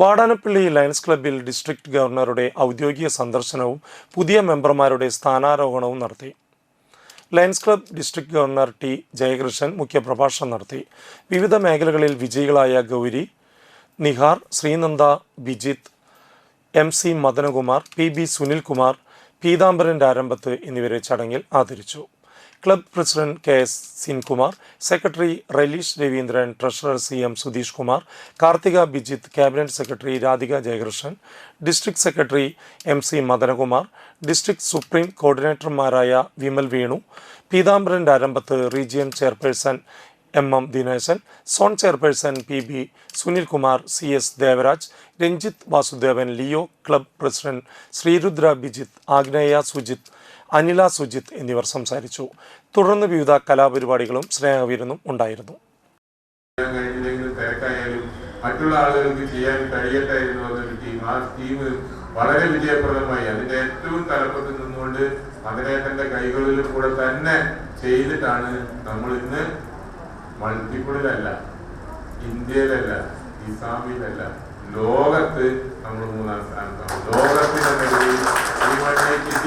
Vadanappally lions ക്ലബ്ബിൽ district ഗവർണറുടെ ഔദ്യോഗിക സന്ദർശനവും പുതിയ മെമ്പർമാരുടെ സ്ഥാനാരോഹണവും നടത്തി. Lions club district governor T Jayakrishnan മുഖ്യപ്രഭാഷണം നടത്തി. വിവിധ മേഖലകളിൽ വിജയികളായ Gauri Nihar Sreenanda Bijith M C Madanakumar P B Sunilkumar പീതാംബരന്റെ ആരംഭത്ത് എന്നിവരെ ചടങ്ങിൽ ആദരിച്ചു. Club president K S Sinkumar secretary Ralish Raveendran treasurer C M Sudheesh Kumar Karthika Bijith cabinet secretary Radhika Jayakrishnan district secretary M C Madanakumar district supreme കോർഡിനേറ്റർമാരായ Vimal Venu Peethambaran Arambhath region chairperson M M Dineshan zone chairperson P B Sunilkumar C S Devaraj Ranjith Vasudevan Leo club president Sreerudra Bijith Agneya Sujith Anila Sujith എന്നിവർ സംസാരിച്ചു. തുടർന്ന് വിവിധ കലാപരിപാടികളും സ്നേഹവിരുന്നും ഉണ്ടായിരുന്നു. മറ്റുള്ള ആളുകൾക്ക് ചെയ്യാൻ കഴിയട്ടെ എന്ന് ടീം ആ ടീം വളരെ വിജയപ്രദമായി അതിന്റെ ഏറ്റവും തലപ്പത്തിൽ നിന്നുകൊണ്ട് മകനേട്ടന്റെ കൈകളിൽ കൂടെ തന്നെ ചെയ്തിട്ടാണ് നമ്മൾ ഇന്ന് മൾട്ടിപ്പിളിലല്ല ഇന്ത്യയിലല്ല ഇസ്ലാമിലല്ല. ലോകത്ത് നമ്മൾ മൂന്നാം സ്ഥാനത്താണ്. ലോകത്തിന്റെ നിലയിൽ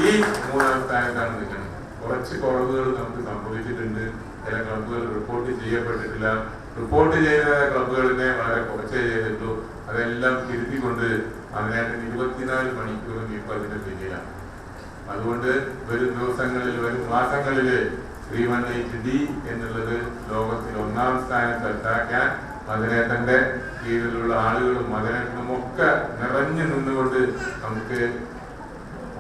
ഈ മൂന്നാം സ്ഥാനത്താണ് നിൽക്കുന്നത്. കുറച്ച് കുറവുകൾ നമുക്ക് സംഭവിച്ചിട്ടുണ്ട്. ചില ക്ലബുകൾ റിപ്പോർട്ട് ചെയ്യപ്പെട്ടിട്ടില്ല. റിപ്പോർട്ട് ചെയ്ത ക്ലബുകളിനെ വളരെ കുറച്ചേ ചെയ്തിട്ടുള്ളൂ. അതെല്ലാം തിരുത്തിക്കൊണ്ട് അതിനായിട്ട് ഇരുപത്തിനാല് മണിക്കൂറും ഇപ്പൊ അതിന്റെ പിന്നിലാണ്. അതുകൊണ്ട് വരും ദിവസങ്ങളിൽ വരും മാസങ്ങളിൽ ത്രീ വൺ എയ്റ്റ് ഡി എന്നുള്ളത് ലോകത്തിൽ ഒന്നാം സ്ഥാനത്ത് എത്താക്കാൻ മദനേട്ടന്റെ കീഴിലുള്ള ആളുകളും മദനേട്ടനും ഒക്കെ നിറഞ്ഞു നിന്നുകൊണ്ട് നമുക്ക്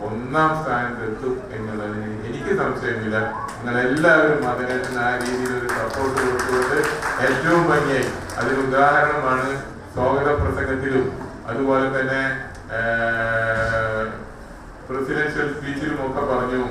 ഒന്നാം സ്ഥാനത്ത് എത്തും എന്നുള്ളതിന് എനിക്ക് സംശയമില്ല. നിങ്ങൾ എല്ലാവരും മദനേട്ടന് ആ രീതിയിൽ ഒരു സപ്പോർട്ട് കൊടുത്തുകൊണ്ട് ഏറ്റവും ഭംഗിയായി. അതിന് ഉദാഹരണമാണ് സ്വാഗത പ്രസംഗത്തിലും അതുപോലെ തന്നെ പ്രസിഡൻഷ്യൽ സ്പീച്ചിലും ഒക്കെ പറഞ്ഞു